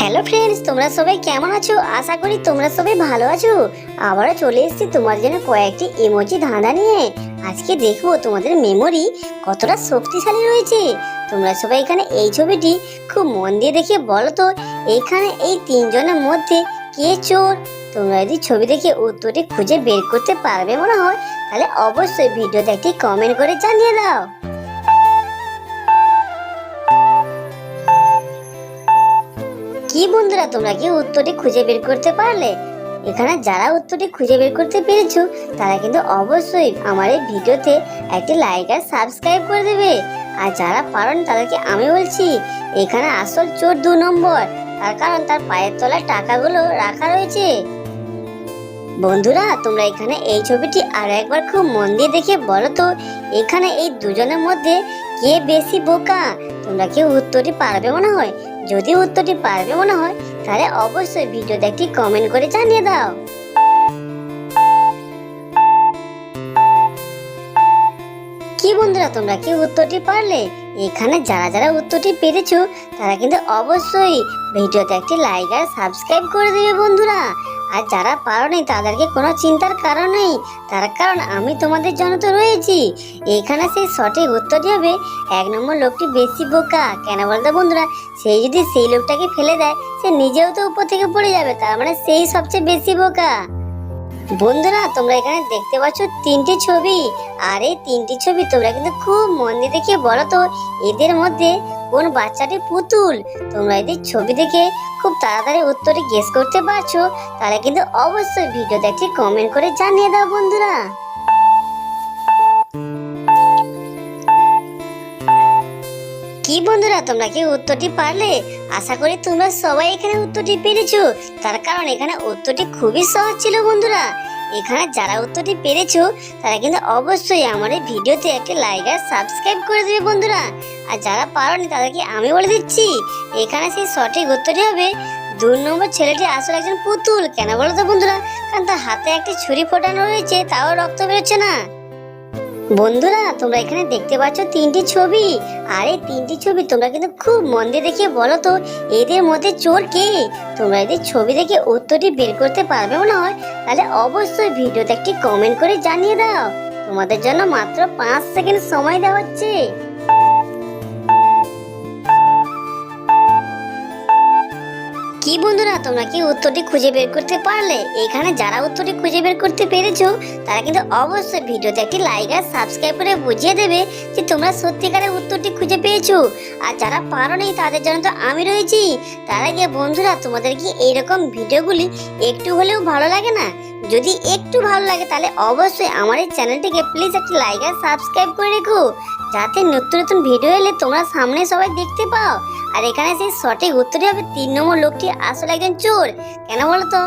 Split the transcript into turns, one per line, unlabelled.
Hello friends তোমরা সবাই কেমন আছো? আশা করি তোমরা সবাই ভালো আছো। আবারও চলে এসেছি তোমার জন্য কয়েকটি ইমোজি ধাঁধা নিয়ে। আজকে দেখব তোমাদের মেমোরি কতটা শক্তিশালী রয়েছে। তোমরা সবাই এখানে এই ছবিটি খুব মন দিয়ে দেখে বলো তো, এখানে এই তিনজনের মধ্যে কে চোর? তোমরা যদি ছবি দেখে উত্তরটি খুঁজে বের করতে পারবে মনে হয়, তাহলে অবশ্যই ভিডিওতে একটি কমেন্ট করে জানিয়ে দাও। বন্ধুরা, তোমরা কি উত্তরটি খুঁজে বের করতে পারলে? এখানে যারা উত্তরটি খুঁজে বের করতে পেরেছ, তারা কিন্তু অবশ্যই আমার এই ভিডিওতে একটি লাইক আর সাবস্ক্রাইব করে দেবে। আর যারা পারেন, তাদেরকে আমি বলছি, এখানে আসল চোর দু নম্বর। তার কারণ তার পায়ের তলায় টাকাগুলো রাখা রয়েছে। বন্ধুরা, তোমরা এখানে এই ছবিটি আর একবার খুব মন দিয়ে দেখে বলো তো, এখানে এই দুজনের মধ্যে কে বেশি বোকা? তোমরা কি উত্তরটি পারবে মনে হয়? যদি উত্তরটি পারবে মনে হয়, তাহলে অবশ্যই ভিডিওতে একটি কমেন্ট করে জানিয়ে দাও। কি বন্ধুরা, তোমরা কি উত্তরটি পারলে? এখানে যারা যারা উত্তরটি পেরেছ, তারা কিন্তু অবশ্যই ভিডিওতে একটি লাইক আর সাবস্ক্রাইব করে দেবে বন্ধুরা। আর যারা পারো পারোনি তাদেরকে কোনো চিন্তার কারণ নেই। তার কারণ আমি তোমাদের জন্য তো রয়েছি। এখানে সেই সঠিক উত্তরটি হবে এক নম্বর লোকটি বেশি বোকা। কেন বলতো বন্ধুরা? সেই যদি সেই লোকটাকে ফেলে দেয়, সে নিজেও তো উপর থেকে পড়ে যাবে। তার মানে সেই সবচেয়ে বেশি বোকা। বন্ধুরা, তোমরা এখানে দেখতে পাচ্ছ তিনটি ছবি। আর এই তিনটি ছবি তোমরা কিন্তু খুব মন দিয়ে দেখে বলো তো, এদের মধ্যে কোন বাচ্চাটি পুতুল? তোমরা এদের ছবি দেখে খুব তাড়াতাড়ি উত্তরে গেস করতে পারছ, তাহলে কিন্তু অবশ্যই ভিডিওতে একটি কমেন্ট করে জানিয়ে দাও বন্ধুরা। কি বন্ধুরা, তোমরা কি উত্তরটি পারলে? আশা করি তোমরা সবাই এখানে উত্তরটি পেরেছ। তার কারণ এখানে উত্তরটি খুবই সহজ ছিল বন্ধুরা। এখানে যারা উত্তরটি পেরেছ, তারা কিন্তু অবশ্যই আমার এই ভিডিওতে একটা লাইক আর সাবস্ক্রাইব করে দেবে বন্ধুরা। আর যারা পারোনি, তাদেরকে আমি বলে দিচ্ছি, এখানে সেই সঠিক উত্তরটি হবে দু নম্বর ছেলেটি আসলে একজন পুতুল। কেন বলো তো বন্ধুরা? কারণ তার হাতে একটি ছুরি ফোটানো রয়েছে, তাও রক্ত বেরোচ্ছে না। বন্ধুরা, তোমরা এখানে দেখতে পাচ্ছ তিনটি ছবি। আর এই তিনটি ছবি তোমরা কিন্তু খুব মন দিয়ে দেখে বলো তো, এদের মধ্যে চোর কে? তোমরা এদের ছবি দেখে উত্তরটি বের করতে পারবে মনে হয়, তাহলে অবশ্যই ভিডিওতে একটি কমেন্ট করে জানিয়ে দাও। তোমাদের জন্য মাত্র পাঁচ সেকেন্ড সময় দেওয়া হচ্ছে। কি বন্ধুরা, তোমরা কি উত্তরটি খুঁজে বের করতে পারলে? এখানে যারা উত্তরটি খুঁজে বের করতে পেরেছ, তারা কিন্তু অবশ্যই ভিডিওতে একটি লাইক আর সাবস্ক্রাইব করে বুঝিয়ে দেবে যে তোমরা সত্যিকারের উত্তরটি খুঁজে পেয়েছ। আর যারা পারো নেই তাদের জন্য তো আমি রয়েছি। তারা গিয়ে বন্ধুরা, তোমাদের কি এইরকম ভিডিওগুলি একটু হলেও ভালো লাগে না? যদি একটু ভালো লাগে, তাহলে অবশ্যই আমার এই চ্যানেলটিকে প্লিজ একটি লাইক আর সাবস্ক্রাইব করে রেখো। যাতে নতুন নতুন ভিডিও এলে তোমরা সামনে সবাই দেখতে পাও। আর এখানে সেই সঠিক উত্তরই হবে তিন নম্বর লোকটি আসলে একজন চোর। কেন বলতো